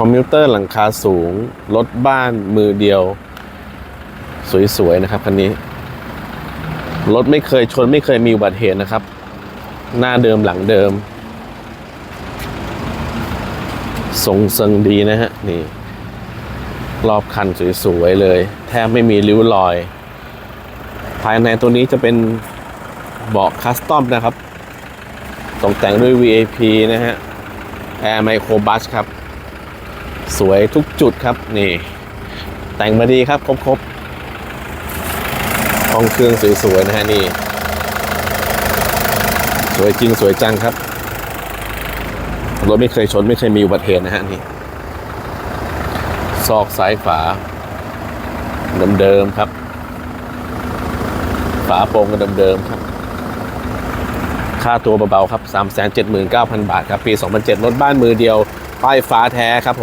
คอมพิวเตอร์หลังคาสูง รถบ้านมือเดียว สวยๆนะครับคันนี้ รถไม่เคยชนไม่เคยมีอุบัติเหตุนะครับ หน้าเดิมหลังเดิม ทรงเซิงดีนะฮะ นี่ รอบคันสวยๆเลย แทบไม่มีริ้วรอย ภายในตัวนี้จะเป็นเบาะคัสตอมนะครับ ตกแต่งด้วย VAP นะฮะ Air Micro Bus ครับ สวยทุกจุดครับนี่ แต่งมาดีครับ ครบๆห้องเครื่องสวยๆนะฮะนี่ สวยจริงสวยจังครับรถไม่เคยชนไม่เคยมีอุบัติเหตุนะฮะนี่ซอกซ้ายฝาเดิมๆครับ ฝาโปร่งก็เดิมๆครับ ค่าตัวเบาๆครับ 379,000 บาทครับ ปี 2007รถบ้านมือเดียว ป้ายฟ้าแท้ครับผม